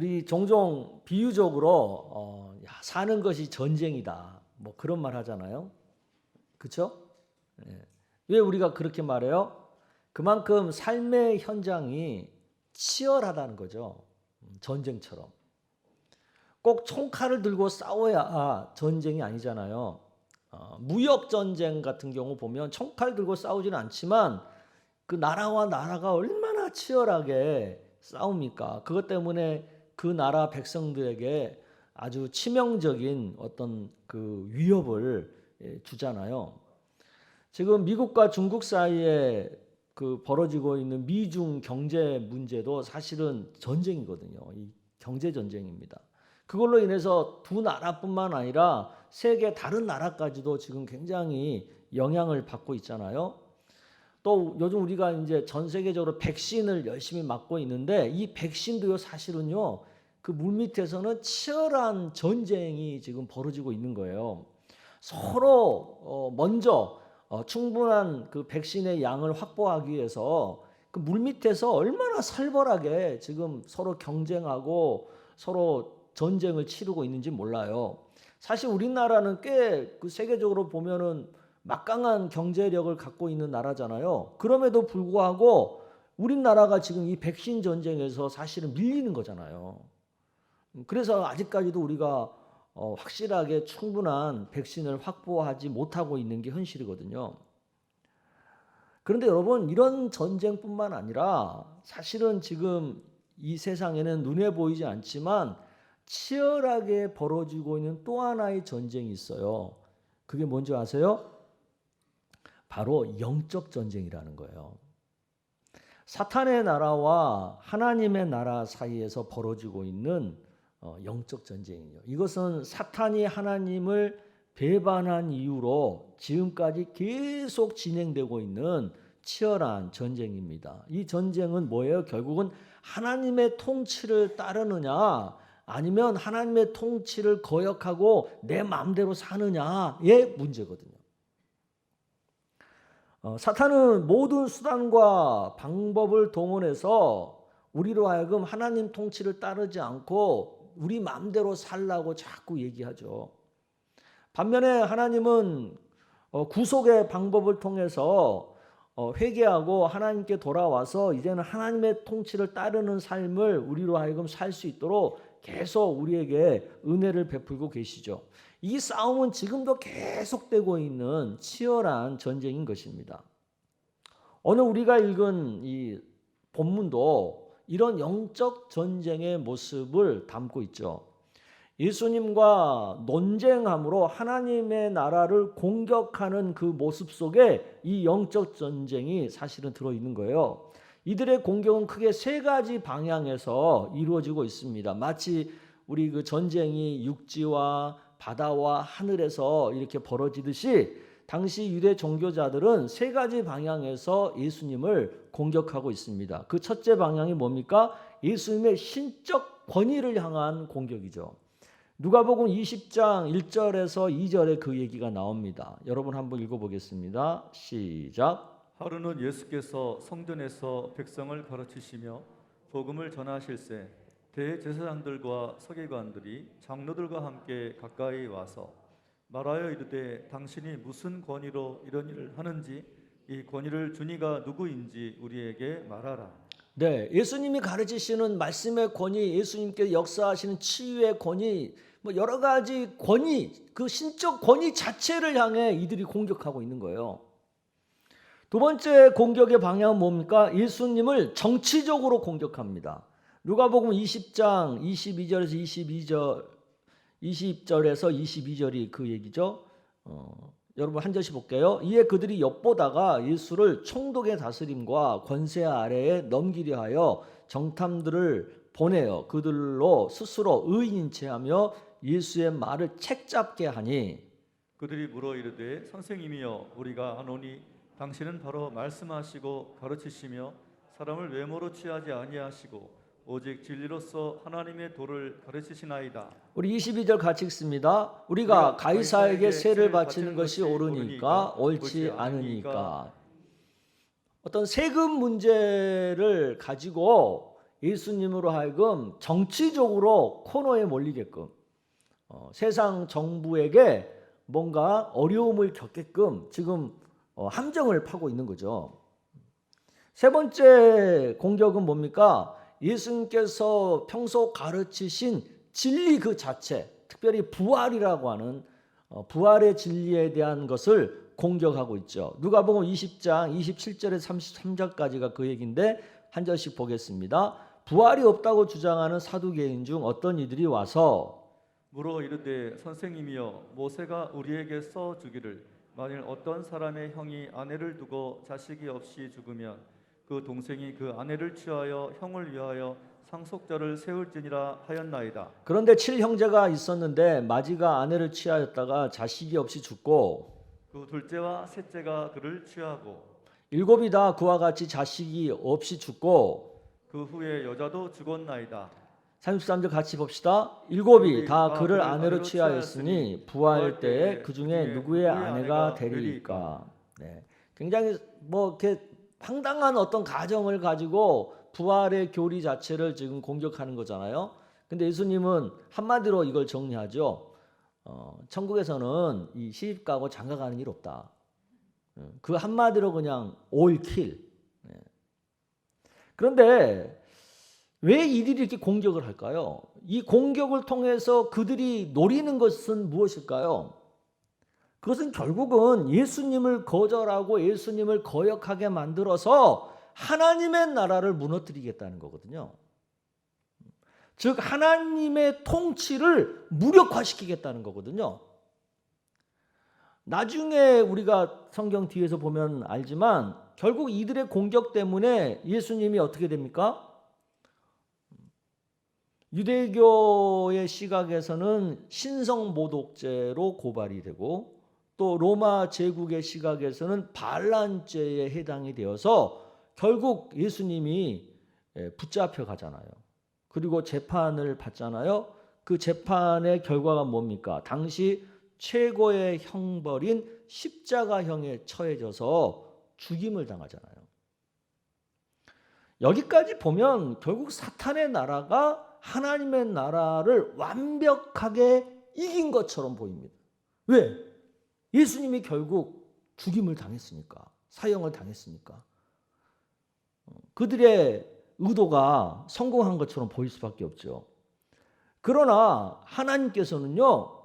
우리 종종 비유적으로 어, 야, 사는 것이 전쟁이다. 뭐 그런 말 하잖아요. 그렇죠? 왜 우리가 그렇게 말해요? 그만큼 삶의 현장이 치열하다는 거죠. 음, 전쟁처럼. 꼭 총칼을 들고 싸워야 전쟁이 아니잖아요. 어, 무역 전쟁 같은 경우 보면 총칼 들고 싸우지는 않지만 그 나라와 나라가 얼마나 치열하게 싸웁니까? 그것 때문에 그 나라 백성들에게 아주 치명적인 어떤 그 위협을 예, 주잖아요. 지금 미국과 중국 사이에 그 벌어지고 있는 미중 경제 문제도 사실은 전쟁이거든요. 이 경제 전쟁입니다. 그걸로 인해서 두 나라뿐만 아니라 세계 다른 나라까지도 지금 굉장히 영향을 받고 있잖아요. 또 요즘 우리가 이제 전 세계적으로 백신을 열심히 맞고 있는데 이 백신도요 사실은요 그 물밑에서는 치열한 전쟁이 지금 벌어지고 있는 거예요. 서로 어 먼저 어 충분한 그 백신의 양을 확보하기 위해서 그 물밑에서 얼마나 살벌하게 지금 서로 경쟁하고 서로 전쟁을 치르고 있는지 몰라요. 사실 우리나라는 꽤 그 세계적으로 보면은 막강한 경제력을 갖고 있는 나라잖아요. 그럼에도 불구하고 우리나라가 지금 이 백신 전쟁에서 사실은 밀리는 거잖아요. 그래서 아직까지도 우리가 어, 확실하게 충분한 백신을 확보하지 못하고 있는 게 현실이거든요. 그런데 여러분 이런 전쟁뿐만 아니라 사실은 지금 이 세상에는 눈에 보이지 않지만 치열하게 벌어지고 있는 또 하나의 전쟁이 있어요. 그게 뭔지 아세요? 바로 영적 전쟁이라는 거예요. 사탄의 나라와 하나님의 나라 사이에서 벌어지고 있는 어, 영적 전쟁이요. 이것은 사탄이 하나님을 배반한 이유로 지금까지 계속 진행되고 있는 치열한 전쟁입니다. 이 전쟁은 뭐예요? 결국은 하나님의 통치를 따르느냐 아니면 하나님의 통치를 거역하고 내 마음대로 사느냐의 문제거든요. 어, 사탄은 모든 수단과 방법을 동원해서 우리로 하여금 하나님 통치를 따르지 않고 우리 마음대로 살라고 자꾸 얘기하죠. 반면에 하나님은 어, 구속의 방법을 통해서 어, 회개하고 하나님께 돌아와서 이제는 하나님의 통치를 따르는 삶을 우리로 하여금 살 수 있도록 계속 우리에게 은혜를 베풀고 계시죠. 이 싸움은 지금도 계속되고 있는 치열한 전쟁인 것입니다. 오늘 우리가 읽은 이 본문도 이런 영적 전쟁의 모습을 담고 있죠. 예수님과 논쟁함으로 하나님의 나라를 공격하는 그 모습 속에 이 영적 전쟁이 사실은 들어 있는 거예요. 이들의 공격은 크게 세 가지 방향에서 이루어지고 있습니다. 마치 우리 그 전쟁이 육지와 바다와 하늘에서 이렇게 벌어지듯이 당시 유대 종교자들은 세 가지 방향에서 예수님을 공격하고 있습니다. 그 첫째 방향이 뭡니까? 예수님의 신적 권위를 향한 공격이죠. 누가복음 20장 1절에서 2절에 그 얘기가 나옵니다. 여러분 한번 읽어 보겠습니다. 시작. 하루는 예수께서 성전에서 백성을 가르치시며 복음을 전하실세 대제사장들과 서기관들이 장로들과 함께 가까이 와서 말하여 이르되 당신이 무슨 권위로 이런 일을 하는지 이 권위를 주니가 누구인지 우리에게 말하라. 네, 예수님이 가르치시는 말씀의 권위, 예수님께 역사하시는 치유의 권위, 뭐 여러 가지 권위, 그 신적 권위 자체를 향해 이들이 공격하고 있는 거예요. 두 번째 공격의 방향은 뭡니까? 예수님을 정치적으로 공격합니다. 누가복음 20장 22절에서 22절 20절에서 22절이 그 얘기죠. 어, 여러분 한 절씩 볼게요. 이에 그들이 엿보다가 예수를 총독의 다스림과 권세 아래에 넘기려 하여 정탐들을 보내어 그들로 스스로 의인인 체하며 예수의 말을 책잡게 하니 그들이 물어 이르되 선생님이여 우리가 아노니 당신은 바로 말씀하시고 가르치시며 사람을 외모로 취하지 아니하시고 오직 진리로서 하나님의 도를 가르치시나이다. 우리 22절 같이 읽습니다. 우리가 가이사에게 세를 바치는 것이 옳으니까 옳지 않으니까 어떤 세금 문제를 가지고 예수님으로 하여금 정치적으로 코너에 몰리게끔 어, 세상 정부에게 뭔가 어려움을 겪게끔 지금 어, 함정을 파고 있는 거죠. 세 번째 공격은 뭡니까? 예수님께서 평소 가르치신 진리 그 자체, 특별히 부활이라고 하는 어, 부활의 진리에 대한 것을 공격하고 있죠. 누가복음 20장 27절에서 33절까지가 그 얘기인데 한 절씩 보겠습니다. 부활이 없다고 주장하는 사두개인 중 어떤 이들이 와서 물어 이르되 선생님이여 모세가 우리에게 써 주기를 만일 어떤 사람의 형이 아내를 두고 자식이 없이 죽으면 그 동생이 그 아내를 취하여 형을 위하여 상속자를 세울지니라 하였나이다. 그런데 칠 형제가 있었는데 마지가 아내를 취하였다가 자식이 없이 죽고 그 둘째와 셋째가 그를 취하고 일곱이 다 그와 같이 자식이 없이 죽고 그 후에 여자도 죽었나이다. 33절 같이 봅시다. 일곱이 다다 그를 아내로 취하였으니 부활 때에 때에 그 중에 누구의 아내가 되리이까. 네. 굉장히 뭐 이렇게 황당한 어떤 가정을 가지고 부활의 교리 자체를 지금 공격하는 거잖아요. 근데 예수님은 한마디로 이걸 정리하죠. 어, 천국에서는 이 시집 가고 장가 가는 일 없다. 음, 그 한마디로 그냥 올킬. 네. 그런데 왜 이들이 이렇게 공격을 할까요? 이 공격을 통해서 그들이 노리는 것은 무엇일까요? 그것은 결국은 예수님을 거절하고 예수님을 거역하게 만들어서 하나님의 나라를 무너뜨리겠다는 거거든요. 즉 하나님의 통치를 무력화시키겠다는 거거든요. 나중에 우리가 성경 뒤에서 보면 알지만 결국 이들의 공격 때문에 예수님이 어떻게 됩니까? 유대교의 시각에서는 신성 모독죄로 고발이 되고 또 로마 제국의 시각에서는 반란죄에 해당이 되어서 결국 예수님이 예, 붙잡혀 가잖아요. 그리고 재판을 받잖아요. 그 재판의 결과가 뭡니까? 당시 최고의 형벌인 십자가형에 처해져서 죽임을 당하잖아요. 여기까지 보면 결국 사탄의 나라가 하나님의 나라를 완벽하게 이긴 것처럼 보입니다. 왜? 예수님이 결국 죽임을 당했으니까, 사형을 당했으니까. 어, 그들의 의도가 성공한 것처럼 보일 수밖에 없죠. 그러나 하나님께서는요,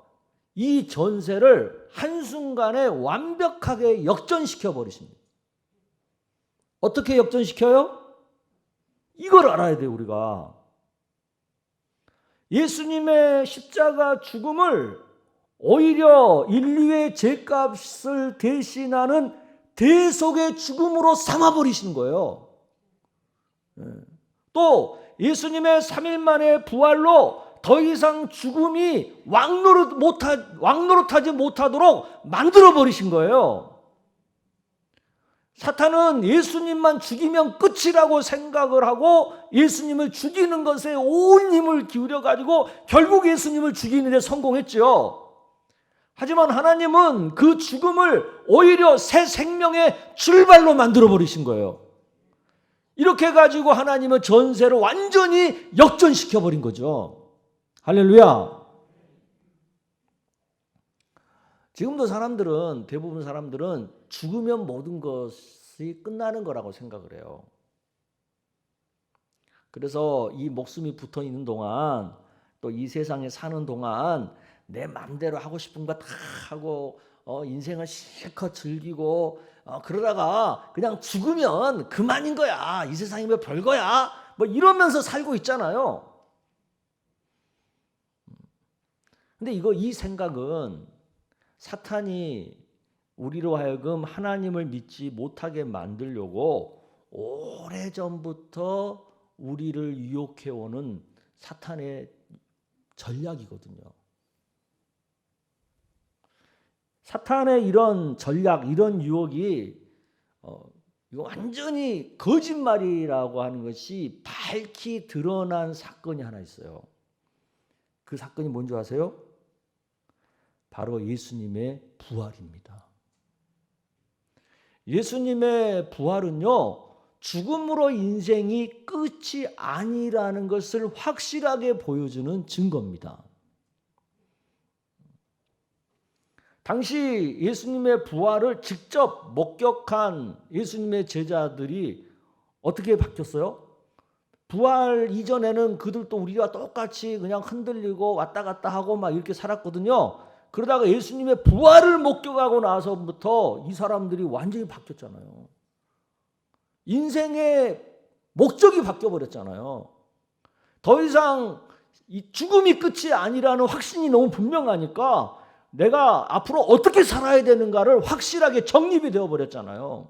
이 전세를 한순간에 완벽하게 역전시켜 버리십니다. 어떻게 역전시켜요? 이걸 알아야 돼요, 우리가. 예수님의 십자가 죽음을 오히려 인류의 죄값을 대신하는 대속의 죽음으로 삼아버리신 거예요. 예. 또 예수님의 3일 만에 부활로 더 이상 죽음이 왕노릇 못하, 왕노릇하지 못하도록 만들어 버리신 거예요. 사탄은 예수님만 죽이면 끝이라고 생각을 하고 예수님을 죽이는 것에 온 힘을 기울여 가지고 결국 예수님을 죽이는 데 성공했죠. 하지만 하나님은 그 죽음을 오히려 새 생명의 출발로 만들어 버리신 거예요. 이렇게 가지고 하나님은 전세를 완전히 역전시켜 버린 거죠. 할렐루야. 지금도 사람들은 대부분 사람들은 죽으면 모든 것이 끝나는 거라고 생각을 해요. 그래서 이 목숨이 붙어 있는 동안 또 이 세상에 사는 동안 내 마음대로 하고 싶은 거 다 하고 어, 인생을 실컷 즐기고 어, 그러다가 그냥 죽으면 그만인 거야. 이 세상이 뭐 별거야. 뭐 이러면서 살고 있잖아요. 근데 이거 이 생각은 사탄이 우리로 하여금 하나님을 믿지 못하게 만들려고 오래 전부터 우리를 유혹해 오는 사탄의 전략이거든요. 사탄의 이런 전략, 이런 유혹이 어, 이거 완전히 거짓말이라고 하는 것이 밝히 드러난 사건이 하나 있어요. 그 사건이 뭔지 아세요? 바로 예수님의 부활입니다. 예수님의 부활은요, 죽음으로 인생이 끝이 아니라는 것을 확실하게 보여주는 증거입니다. 당시 예수님의 부활을 직접 목격한 예수님의 제자들이 어떻게 바뀌었어요? 부활 이전에는 그들도 우리와 똑같이 그냥 흔들리고 왔다 갔다 하고 막 이렇게 살았거든요. 그러다가 예수님의 부활을 목격하고 나서부터 이 사람들이 완전히 바뀌었잖아요. 인생의 목적이 바뀌어 버렸잖아요. 더 이상 이 죽음이 끝이 아니라는 확신이 너무 분명하니까 내가 앞으로 어떻게 살아야 되는가를 확실하게 정립이 되어 버렸잖아요.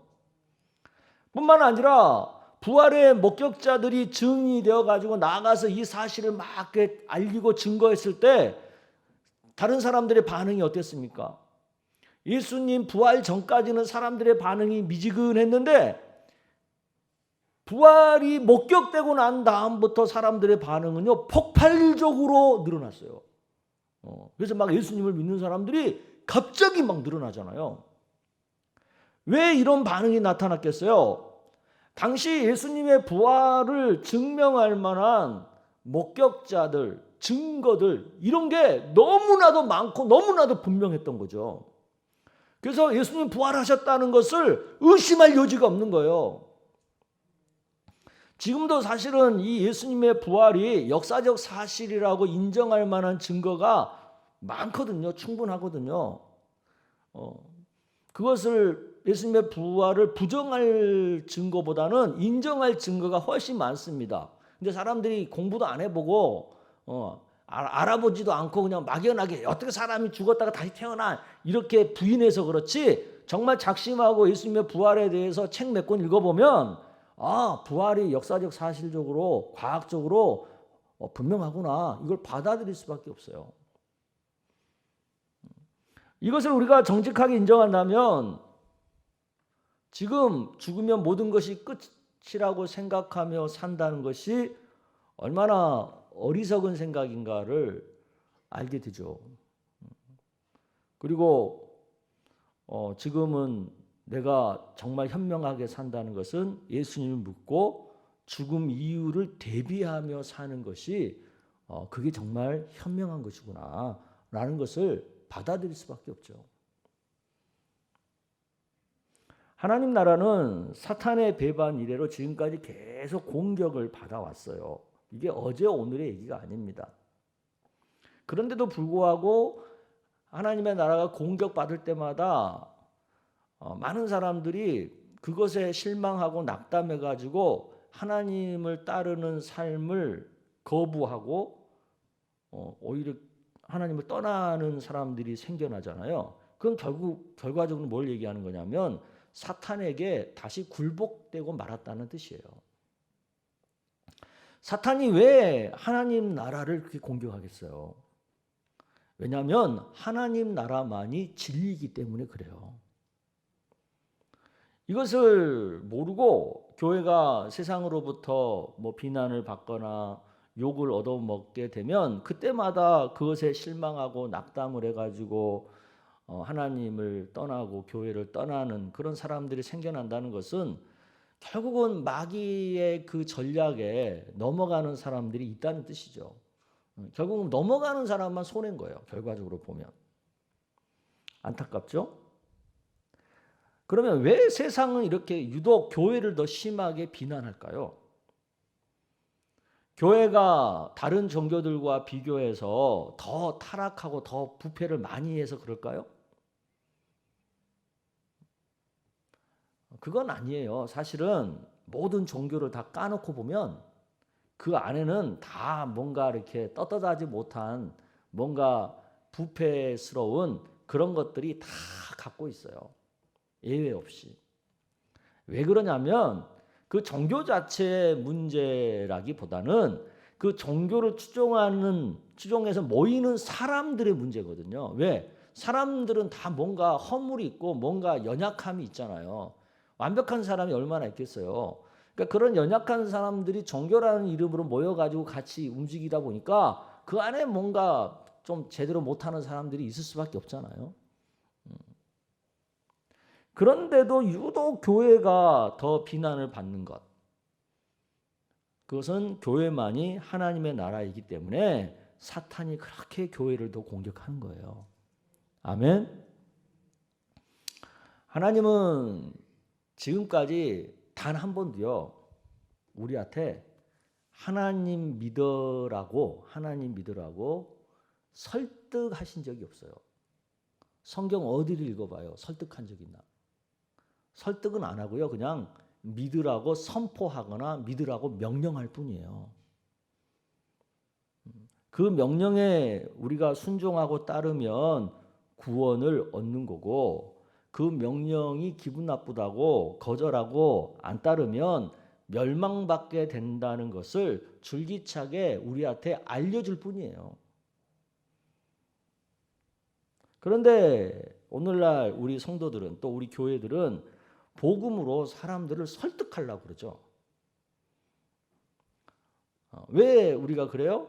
뿐만 아니라 부활의 목격자들이 증인이 되어 가지고 나가서 이 사실을 막 알리고 증거했을 때 다른 사람들의 반응이 어땠습니까? 예수님 부활 전까지는 사람들의 반응이 미지근했는데 부활이 목격되고 난 다음부터 사람들의 반응은요 폭발적으로 늘어났어요. 어, 그래서 막 예수님을 믿는 사람들이 갑자기 막 늘어나잖아요. 왜 이런 반응이 나타났겠어요? 당시 예수님의 부활을 증명할 만한 목격자들, 증거들 이런 게 너무나도 많고 너무나도 분명했던 거죠. 그래서 예수님 부활하셨다는 것을 의심할 여지가 없는 거예요. 지금도 사실은 이 예수님의 부활이 역사적 사실이라고 인정할 만한 증거가 많거든요. 충분하거든요. 어, 그것을 예수님의 부활을 부정할 증거보다는 인정할 증거가 훨씬 많습니다. 근데 사람들이 공부도 안 해보고 어, 알- 알아보지도 않고 그냥 막연하게 어떻게 사람이 죽었다가 다시 태어나 이렇게 부인해서 그렇지 정말 작심하고 예수님의 부활에 대해서 책 몇 권 읽어보면 아 부활이 역사적 사실적으로 과학적으로 어, 분명하구나 이걸 받아들일 수밖에 없어요. 이것을 우리가 정직하게 인정한다면 지금 죽으면 모든 것이 끝이라고 생각하며 산다는 것이 얼마나 어리석은 생각인가를 알게 되죠. 그리고 어, 지금은 내가 정말 현명하게 산다는 것은 예수님을 믿고 죽음 이후를 대비하며 사는 것이 어, 그게 정말 현명한 것이구나 라는 것을 받아들일 수밖에 없죠. 하나님 나라는 사탄의 배반 이래로 지금까지 계속 공격을 받아왔어요. 이게 어제 오늘의 얘기가 아닙니다. 그런데도 불구하고 하나님의 나라가 공격받을 때마다 어, 많은 사람들이 그것에 실망하고 낙담해 가지고 하나님을 따르는 삶을 거부하고 어, 오히려 하나님을 떠나는 사람들이 생겨나잖아요. 그건 결국 결과적으로 뭘 얘기하는 거냐면 사탄에게 다시 굴복되고 말았다는 뜻이에요. 사탄이 왜 하나님 나라를 그렇게 공격하겠어요? 왜냐하면 하나님 나라만이 진리이기 때문에 그래요. 이것을 모르고 교회가 세상으로부터 뭐 비난을 받거나 욕을 얻어먹게 되면 그때마다 그것에 실망하고 낙담을 해가지고 어, 하나님을 떠나고 교회를 떠나는 그런 사람들이 생겨난다는 것은 결국은 마귀의 그 전략에 넘어가는 사람들이 있다는 뜻이죠. 음, 결국은 넘어가는 사람만 손해인 거예요. 결과적으로 보면 안타깝죠. 그러면 왜 세상은 이렇게 유독 교회를 더 심하게 비난할까요? 교회가 다른 종교들과 비교해서 더 타락하고 더 부패를 많이 해서 그럴까요? 그건 아니에요. 사실은 모든 종교를 다 까놓고 보면 그 안에는 다 뭔가 이렇게 떳떳하지 못한 뭔가 부패스러운 그런 것들이 다 갖고 있어요. 예외 없이. 왜 그러냐면 그 종교 자체의 문제라기보다는 그 종교를 추종하는 추종해서 모이는 사람들의 문제거든요. 왜? 사람들은 다 뭔가 허물이 있고 뭔가 연약함이 있잖아요. 완벽한 사람이 얼마나 있겠어요. 그러니까 그런 연약한 사람들이 종교라는 이름으로 모여가지고 같이 움직이다 보니까 그 안에 뭔가 좀 제대로 못하는 사람들이 있을 수밖에 없잖아요. 그런데도 유독 교회가 더 비난을 받는 것. 그것은 교회만이 하나님의 나라이기 때문에 사탄이 그렇게 교회를 더 공격하는 거예요. 아멘. 하나님은 지금까지 단 한 번도요 우리한테 하나님 믿으라고 하나님 믿으라고 설득하신 적이 없어요. 성경 어디를 읽어봐요. 설득한 적 있나? 설득은 안 하고요. 그냥 믿으라고 선포하거나 믿으라고 명령할 뿐이에요. 그 명령에 우리가 순종하고 따르면 구원을 얻는 거고 그 명령이 기분 나쁘다고 거절하고 안 따르면 멸망받게 된다는 것을 줄기차게 우리한테 알려줄 뿐이에요. 그런데 오늘날 우리 성도들은 또 우리 교회들은 복음으로 사람들을 설득하려고 그러죠. 어, 왜 우리가 그래요?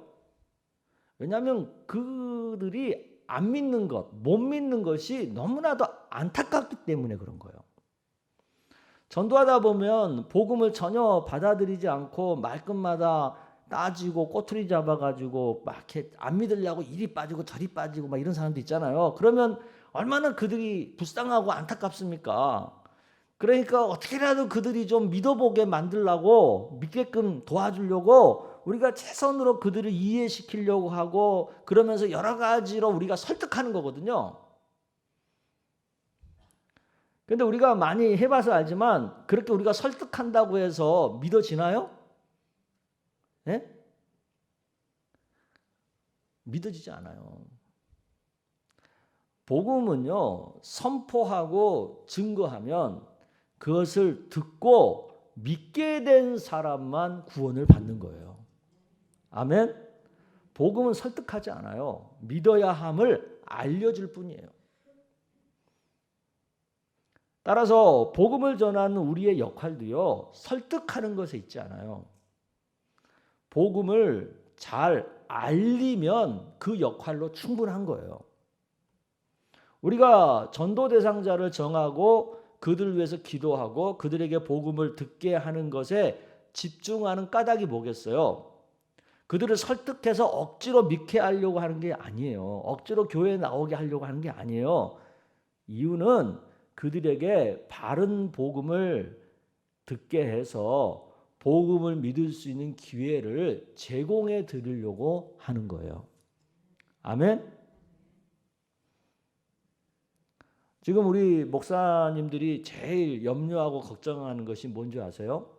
왜냐하면 그들이 안 믿는 것, 못 믿는 것이 너무나도 안타깝기 때문에 그런 거예요. 전도하다 보면 복음을 전혀 받아들이지 않고 말끝마다 따지고 꼬투리 잡아가지고 막 이렇게 안 믿으려고 이리 빠지고 저리 빠지고 막 이런 사람도 있잖아요. 그러면 얼마나 그들이 불쌍하고 안타깝습니까? 그러니까 어떻게라도 그들이 좀 믿어보게 만들려고 믿게끔 도와주려고 우리가 최선으로 그들을 이해시키려고 하고 그러면서 여러 가지로 우리가 설득하는 거거든요. 근데 우리가 많이 해봐서 알지만 그렇게 우리가 설득한다고 해서 믿어지나요? 예? 믿어지지 않아요. 복음은요, 선포하고 증거하면 그것을 듣고 믿게 된 사람만 구원을 받는 거예요. 아멘? 복음은 설득하지 않아요. 믿어야 함을 알려줄 뿐이에요. 따라서 복음을 전하는 우리의 역할도요, 설득하는 것에 있지 않아요. 복음을 잘 알리면 그 역할로 충분한 거예요. 우리가 전도 대상자를 정하고 그들 위해서 기도하고 그들에게 복음을 듣게 하는 것에 집중하는 까닭이 뭐겠어요? 그들을 설득해서 억지로 믿게 하려고 하는 게 아니에요. 억지로 교회에 나오게 하려고 하는 게 아니에요. 이유는 그들에게 바른 복음을 듣게 해서 복음을 믿을 수 있는 기회를 제공해 드리려고 하는 거예요. 아멘. 지금 우리 목사님들이 제일 염려하고 걱정하는 것이 뭔지 아세요?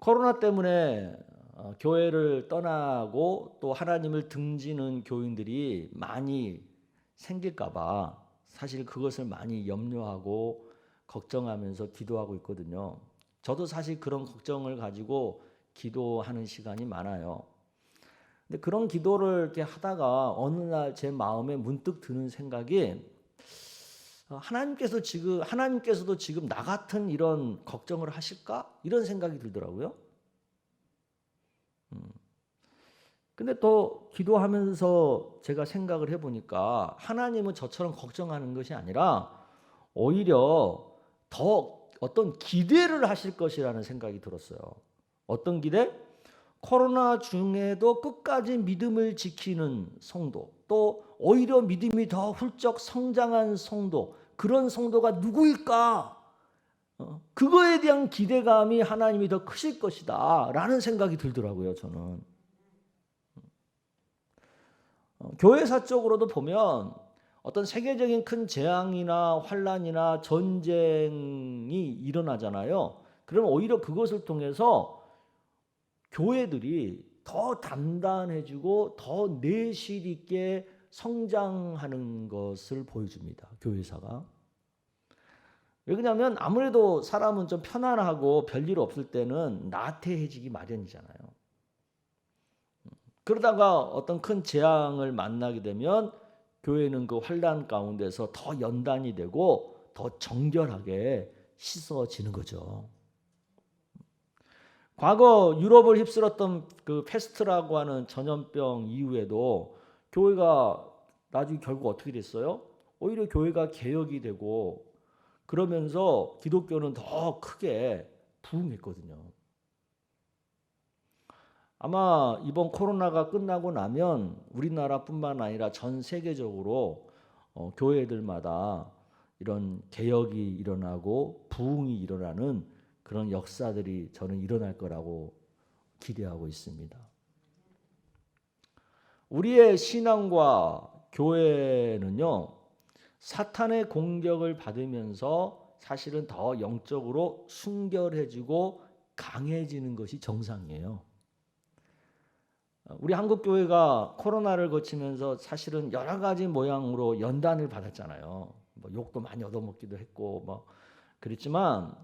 코로나 때문에 어, 교회를 떠나고 또 하나님을 등지는 교인들이 많이 생길까봐 사실 그것을 많이 염려하고 걱정하면서 기도하고 있거든요. 저도 사실 그런 걱정을 가지고 기도하는 시간이 많아요. 근데 그런 기도를 이렇게 하다가 어느 날 제 마음에 문득 드는 생각이 어, 하나님께서 지금 하나님께서도 지금 나 같은 이런 걱정을 하실까 이런 생각이 들더라고요. 음. 근데 또 기도하면서 제가 생각을 해보니까 하나님은 저처럼 걱정하는 것이 아니라 오히려 더 어떤 기대를 하실 것이라는 생각이 들었어요. 어떤 기대? 코로나 중에도 끝까지 믿음을 지키는 성도, 또 오히려 믿음이 더 훌쩍 성장한 성도, 그런 성도가 누구일까? 어, 그거에 대한 기대감이 하나님이 더 크실 것이다. 라는 생각이 들더라고요, 저는. 어, 교회사적으로도 보면 어떤 세계적인 큰 재앙이나 환란이나 전쟁이 일어나잖아요. 그러면 오히려 그것을 통해서 교회들이 더 단단해지고 더 내실 있게 성장하는 것을 보여줍니다. 교회사가. 왜 그러냐면 아무래도 사람은 좀 편안하고 별일 없을 때는 나태해지기 마련이잖아요. 그러다가 어떤 큰 재앙을 만나게 되면 교회는 그 환란 가운데서 더 연단이 되고 더 정결하게 씻어지는 거죠. 과거 유럽을 휩쓸었던 그 패스트라고 하는 전염병 이후에도 교회가 나중에 결국 어떻게 됐어요? 오히려 교회가 개혁이 되고 그러면서 기독교는 더 크게 부흥했거든요. 아마 이번 코로나가 끝나고 나면 우리나라뿐만 아니라 전 세계적으로 어, 교회들마다 이런 개혁이 일어나고 부흥이 일어나는 그런 역사들이 저는 일어날 거라고 기대하고 있습니다. 우리의 신앙과 교회는요, 사탄의 공격을 받으면서 사실은 더 영적으로 순결해지고 강해지는 것이 정상이에요. 우리 한국 교회가 코로나를 거치면서 사실은 여러 가지 모양으로 연단을 받았잖아요. 뭐 욕도 많이 얻어먹기도 했고 뭐 그랬지만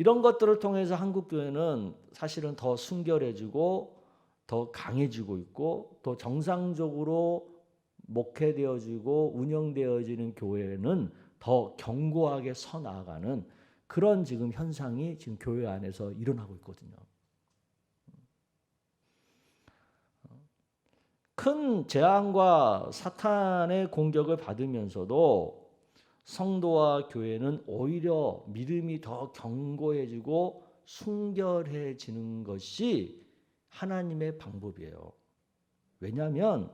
이런 것들을 통해서 한국 교회는 사실은 더 순결해지고 더 강해지고 있고 또 정상적으로 목회되어지고 운영되어지는 교회는 더 견고하게 서 나아가는 그런 지금 현상이 지금 교회 안에서 일어나고 있거든요. 큰 재앙과 사탄의 공격을 받으면서도 성도와 교회는 오히려 믿음이 더 견고해지고 순결해지는 것이 하나님의 방법이에요. 왜냐하면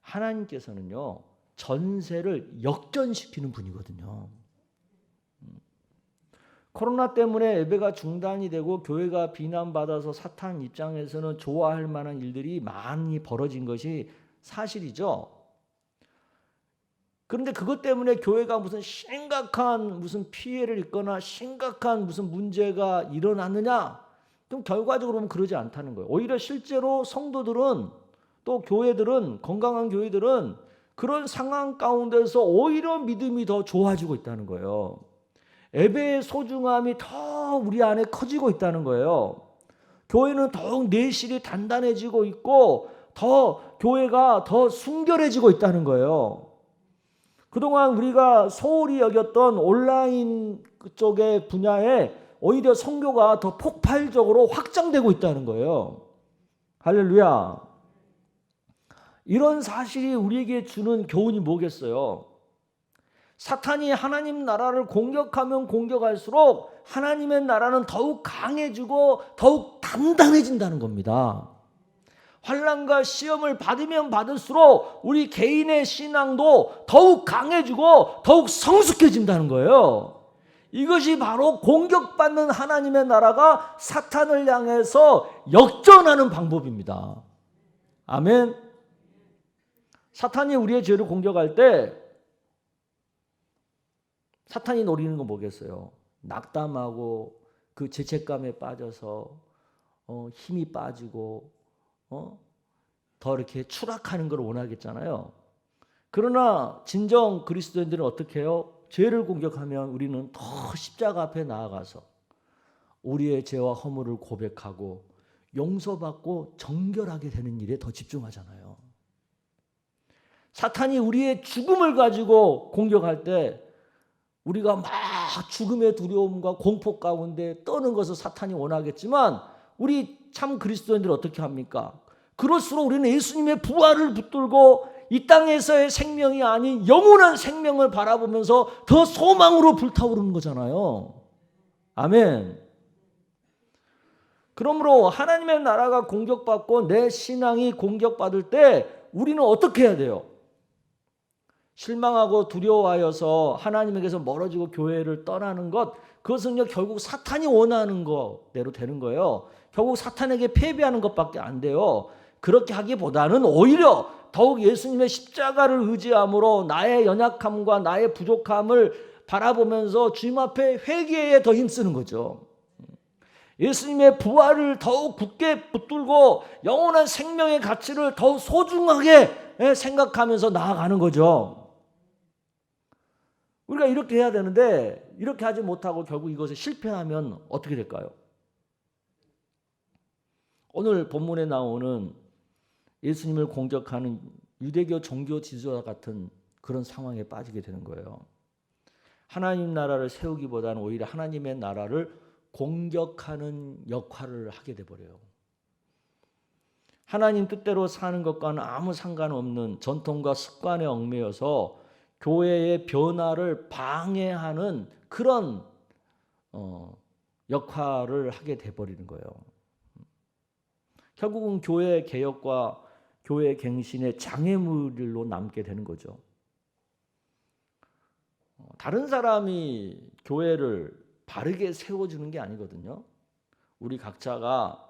하나님께서는요 전세를 역전시키는 분이거든요. 음. 코로나 때문에 예배가 중단이 되고 교회가 비난받아서 사탄 입장에서는 좋아할 만한 일들이 많이 벌어진 것이 사실이죠. 그런데 그것 때문에 교회가 무슨 심각한 무슨 피해를 입거나 심각한 무슨 문제가 일어났느냐? 그럼 결과적으로 보면 그러지 않다는 거예요. 오히려 실제로 성도들은 또 교회들은 건강한 교회들은 그런 상황 가운데서 오히려 믿음이 더 좋아지고 있다는 거예요. 예배의 소중함이 더 우리 안에 커지고 있다는 거예요. 교회는 더욱 내실이 단단해지고 있고 더 교회가 더 순결해지고 있다는 거예요. 그동안 우리가 소홀히 여겼던 온라인 쪽의 분야에 오히려 성교가 더 폭발적으로 확장되고 있다는 거예요. 할렐루야. 이런 사실이 우리에게 주는 교훈이 뭐겠어요? 사탄이 하나님 나라를 공격하면 공격할수록 하나님의 나라는 더욱 강해지고 더욱 단단해진다는 겁니다. 환란과 시험을 받으면 받을수록 우리 개인의 신앙도 더욱 강해지고 더욱 성숙해진다는 거예요. 이것이 바로 공격받는 하나님의 나라가 사탄을 향해서 역전하는 방법입니다. 아멘. 사탄이 우리의 죄를 공격할 때 사탄이 노리는 건 뭐겠어요? 낙담하고 그 죄책감에 빠져서 어, 힘이 빠지고 어? 더 이렇게 추락하는 걸 원하겠잖아요. 그러나 진정 그리스도인들은 어떻게 해요? 죄를 공격하면 우리는 더 십자가 앞에 나아가서 우리의 죄와 허물을 고백하고 용서받고 정결하게 되는 일에 더 집중하잖아요. 사탄이 우리의 죽음을 가지고 공격할 때 우리가 막 죽음의 두려움과 공포 가운데 떠는 것을 사탄이 원하겠지만 우리 참 그리스도인들 어떻게 합니까? 그럴수록 우리는 예수님의 부활을 붙들고 이 땅에서의 생명이 아닌 영원한 생명을 바라보면서 더 소망으로 불타오르는 거잖아요. 아멘. 그러므로 하나님의 나라가 공격받고 내 신앙이 공격받을 때 우리는 어떻게 해야 돼요? 실망하고 두려워하여서 하나님에게서 멀어지고 교회를 떠나는 것 그것은요 결국 사탄이 원하는 거대로 되는 거예요. 결국 사탄에게 패배하는 것밖에 안 돼요. 그렇게 하기보다는 오히려 더욱 예수님의 십자가를 의지함으로 나의 연약함과 나의 부족함을 바라보면서 주님 앞에 회개에 더 힘쓰는 거죠. 예수님의 부활을 더욱 굳게 붙들고 영원한 생명의 가치를 더욱 소중하게 생각하면서 나아가는 거죠. 우리가 이렇게 해야 되는데 이렇게 하지 못하고 결국 이것에 실패하면 어떻게 될까요? 오늘 본문에 나오는 예수님을 공격하는 유대교 종교 지도자 같은 그런 상황에 빠지게 되는 거예요. 하나님 나라를 세우기보다는 오히려 하나님의 나라를 공격하는 역할을 하게 돼 버려요. 하나님 뜻대로 사는 것과는 아무 상관없는 전통과 습관에 얽매여서 교회의 변화를 방해하는 그런 어, 역할을 하게 돼 버리는 거예요. 결국은 교회 개혁과 교회 갱신의 장애물로 남게 되는 거죠. 어, 다른 사람이 교회를 바르게 세워주는 게 아니거든요. 우리 각자가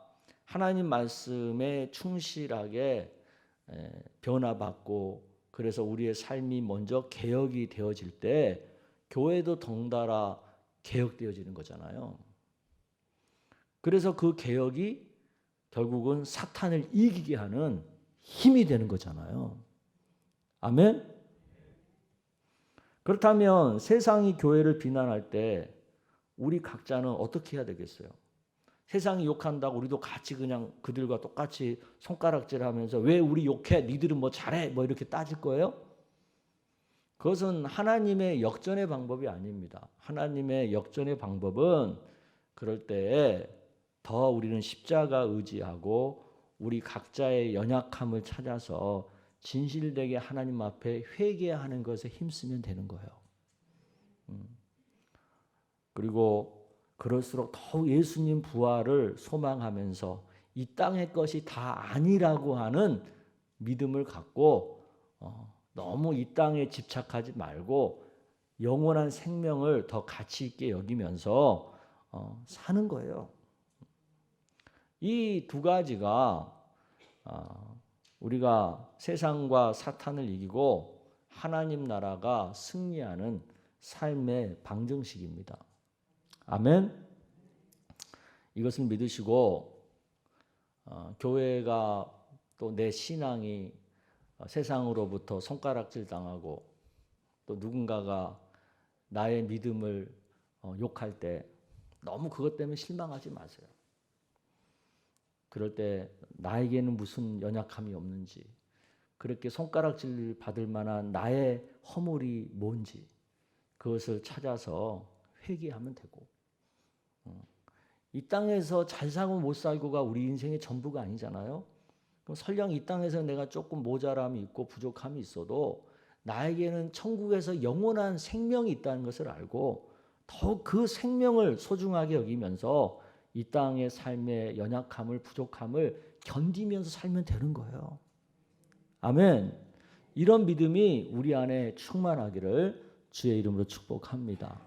하나님 말씀에 충실하게 에, 변화받고 그래서 우리의 삶이 먼저 개혁이 되어질 때 교회도 덩달아 개혁되어지는 거잖아요. 그래서 그 개혁이 결국은 사탄을 이기게 하는 힘이 되는 거잖아요. 아멘. 그렇다면 세상이 교회를 비난할 때 우리 각자는 어떻게 해야 되겠어요? 세상이 욕한다고 우리도 같이 그냥 그들과 똑같이 손가락질 하면서 왜 우리 욕해? 니들은 뭐 잘해? 뭐 이렇게 따질 거예요? 그것은 하나님의 역전의 방법이 아닙니다. 하나님의 역전의 방법은 그럴 때에 더 우리는 십자가 의지하고 우리 각자의 연약함을 찾아서 진실되게 하나님 앞에 회개하는 것에 힘쓰면 되는 거예요. 음. 그리고 그럴수록 더욱 예수님 부활을 소망하면서 이 땅의 것이 다 아니라고 하는 믿음을 갖고 어, 너무 이 땅에 집착하지 말고 영원한 생명을 더 가치 있게 여기면서 어, 사는 거예요. 이 두 가지가 어, 우리가 세상과 사탄을 이기고 하나님 나라가 승리하는 삶의 방정식입니다. 아멘. 이것을 믿으시고 어, 교회가 또 내 신앙이 어, 세상으로부터 손가락질 당하고 또 누군가가 나의 믿음을 어, 욕할 때 너무 그것 때문에 실망하지 마세요. 그럴 때 나에게는 무슨 연약함이 없는지 그렇게 손가락질 받을 만한 나의 허물이 뭔지 그것을 찾아서 회개하면 되고 어, 이 땅에서 잘 살고 못 살고가 우리 인생의 전부가 아니잖아요. 그럼 설령 이 땅에서 내가 조금 모자람이 있고 부족함이 있어도 나에게는 천국에서 영원한 생명이 있다는 것을 알고 더욱 그 생명을 소중하게 여기면서 이 땅의 삶의 연약함을 부족함을 견디면서 살면 되는 거예요. 아멘. 이런 믿음이 우리 안에 충만하기를 주의 이름으로 축복합니다.